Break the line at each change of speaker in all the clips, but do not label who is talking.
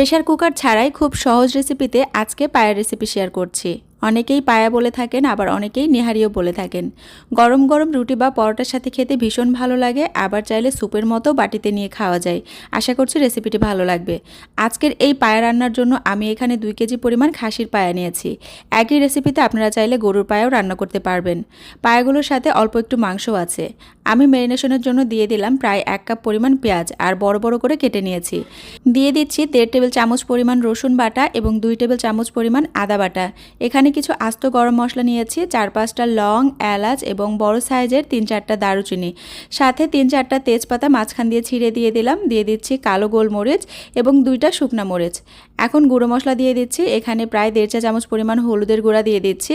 Pressure cooker ছাড়াই খুব সহজ রেসিপিতে আজকে পায়ের রেসিপি শেয়ার করছি। অনেকেই পায়া বলে থাকেন, আবার অনেকেই নেহারিও বলে থাকেন। গরম গরম রুটি বা পরোটার সাথে খেতে ভীষণ ভালো লাগে, আবার চাইলে স্যুপের মতো বাটিতে নিয়ে খাওয়া যায়। আশা করছি রেসিপিটি ভালো লাগবে। আজকের এই পায়া রান্নার জন্য আমি এখানে দুই কেজি পরিমাণ খাসির পায়া নিয়েছি। একই রেসিপিতে আপনারা চাইলে গরুর পায়াও রান্না করতে পারবেন। পায়াগুলোর সাথে অল্প একটু মাংসও আছে। আমি ম্যারিনেশনের জন্য দিয়ে দিলাম প্রায় এক কাপ পরিমাণ পেঁয়াজ আর বড় বড় করে কেটে নিয়েছি। দিয়ে দিচ্ছি দেড় টেবিল চামচ পরিমাণ রসুন বাটা এবং দুই টেবিল চামচ পরিমাণ আদা বাটা। এখানে কিছু আস্ত গরম মশলা নিয়েছি। চার পাঁচটা লং, এলাচ এবং বড় সাইজের তিন চারটা দারুচিনি। সাথে তিন চারটা তেজপাতা মাঝখান দিয়ে ছিঁড়ে দিয়ে দিলাম। দিয়ে দিচ্ছি কালো গোলমরিচ এবং দুইটা শুকনা মরিচ। এখন গুঁড়ো মশলা দিয়ে দিচ্ছি। এখানে প্রায় দেড় চা চামচ পরিমাণ হলুদের গুঁড়া দিয়ে দিচ্ছি।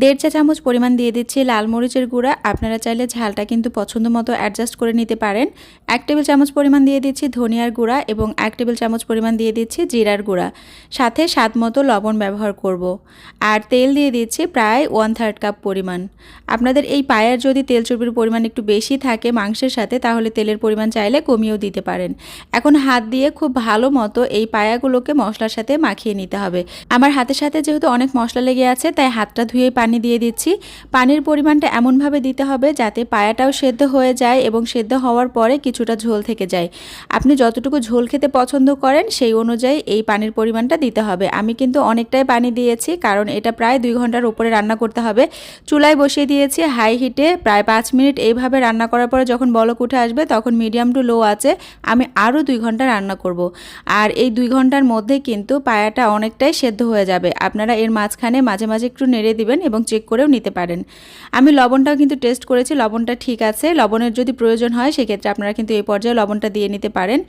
দেড় চা চামচ পরিমাণ দিয়ে দিচ্ছি লাল মরিচের গুঁড়া। আপনারা চাইলে ঝালটা কিন্তু পছন্দ মতো অ্যাডজাস্ট করে নিতে পারেন। এক টেবিল চামচ পরিমাণ দিয়ে দিচ্ছি ধনিয়ার গুঁড়া এবং এক টেবিল চামচ পরিমাণ দিয়ে দিচ্ছি জিরার গুঁড়া। সাথে স্বাদ মতো লবণ ব্যবহার করব। আর তেল দিয়ে দিচ্ছি প্রায় ওয়ান থার্ড কাপ পরিমাণ। আপনাদের এই পায়ের যদি তেল চর্বির পরিমাণ একটু বেশি থাকে মাংসের সাথে, তাহলে তেলের পরিমাণ চাইলে কমিয়েও দিতে পারেন। এখন হাত দিয়ে খুব ভালো মতো এই পায়াগুলোকে মশলার সাথে মাখিয়ে নিতে হবে। আমার হাতের সাথে যেহেতু অনেক মশলা লেগে আছে, তাই হাতটা ধুয়ে পানি দিয়ে দিচ্ছি। পানির পরিমাণটা এমনভাবে দিতে হবে যাতে পায়াটাও সেদ্ধ হয়ে যায় এবং সেদ্ধ হওয়ার পরে কিছুটা ঝোল থেকে যায়। আপনি যতটুকু ঝোল খেতে পছন্দ করেন সেই অনুযায়ী এই পানির পরিমাণটা দিতে হবে। আমি কিন্তু অনেকটাই পানি দিয়েছি কারণ এটা প্রায় দুই ঘণ্টার উপরে রান্না করতে হবে। চুলায় বসিয়ে দিয়েছি হাই হিটে প্রায় পাঁচ মিনিট এইভাবে রান্না করার পরে যখন বলক উঠে আসবে তখন মিডিয়াম টু লো আছে। আমি আরও দুই ঘণ্টা রান্না করব। আর এই দুই ঘণ্টার মধ্যে কিন্তু পায়াটা অনেকটাই সেদ্ধ হয়ে যাবে। আপনারা এর মাঝখানে মাঝে মাঝে একটু নেড়ে দিবেন এবং চেক করেও নিতে পারেন। আমি লবণটাও কিন্তু টেস্ট করেছি, লবণটা ঠিক আছে। লবণের যদি প্রয়োজন হয়, সেক্ষেত্রে আপনারা কিন্তু এই পর্যায়ে লবণটা দিয়ে নিতে পারেন।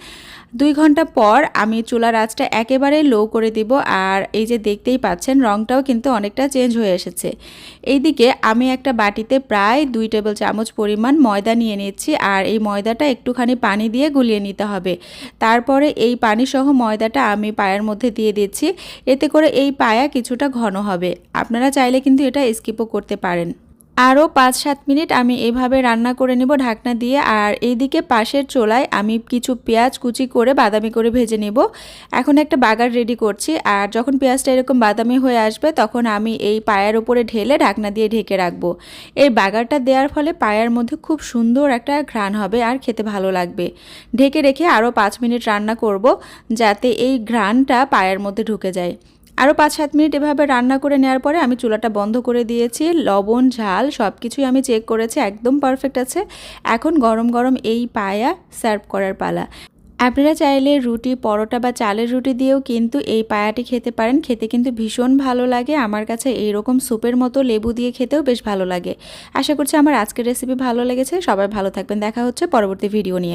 দুই ঘণ্টা পর আমি চুলার আঁচটা একেবারে লো করে দিব আর এই যে দেখতেই পাচ্ছেন রঙটাও কিন্তু অনেকটা চেঞ্জ হয়ে এসেছে। এইদিকে আমি একটা বাটিতে প্রায় দুই টেবিল চামচ পরিমাণ ময়দা নিয়ে নিচ্ছি আর এই ময়দাটা একটুখানি পানি দিয়ে গুলিয়ে নিতে হবে। তারপরে এই পানি সহ ময়দাটা আমি পায়ের মধ্যে দিয়ে দিচ্ছি, এতে করে এই পায়া কিছুটা ঘন হবে। আপনারা চাইলে কিন্তু এটা স্কিপও করতে পারেন। আরও পাঁচ সাত মিনিট আমি এভাবে রান্না করে নেব ঢাকনা দিয়ে আর এইদিকে পাশের চোলায় আমি কিছু পেঁয়াজ কুচি করে বাদামি করে ভেজে নেব। এখন একটা বাগার রেডি করছি আর যখন পেঁয়াজটা এরকম বাদামি হয়ে আসবে তখন আমি এই পায়ের উপরে ঢেলে ঢাকনা দিয়ে ঢেকে রাখব। এই বাগারটা দেওয়ার ফলে পায়ের মধ্যে খুব সুন্দর একটা ঘ্রাণ হবে আর খেতে ভালো লাগবে। ঢেকে রেখে আরও পাঁচ মিনিট রান্না করব যাতে এই ঘ্রাণটা পায়ের মধ্যে ঢুকে যায়। আরও পাঁচ সাত মিনিট এভাবে রান্না করে নেওয়ার পরে আমি চুলাটা বন্ধ করে দিয়েছি। লবণ, ঝাল সব কিছুই আমি চেক করেছি, একদম পারফেক্ট আছে। এখন গরম গরম এই পায়া সার্ভ করার পালা। আপনারা চাইলে রুটি, পরোটা বা চালের রুটি দিয়েও কিন্তু এই পায়াটি খেতে পারেন। খেতে কিন্তু ভীষণ ভালো লাগে। আমার কাছে এইরকম স্যুপের মতো লেবু দিয়ে খেতেও বেশ ভালো লাগে। আশা করছি আমার আজকের রেসিপি ভালো লেগেছে। সবাই ভালো থাকবেন। দেখা হচ্ছে পরবর্তী ভিডিও নিয়ে।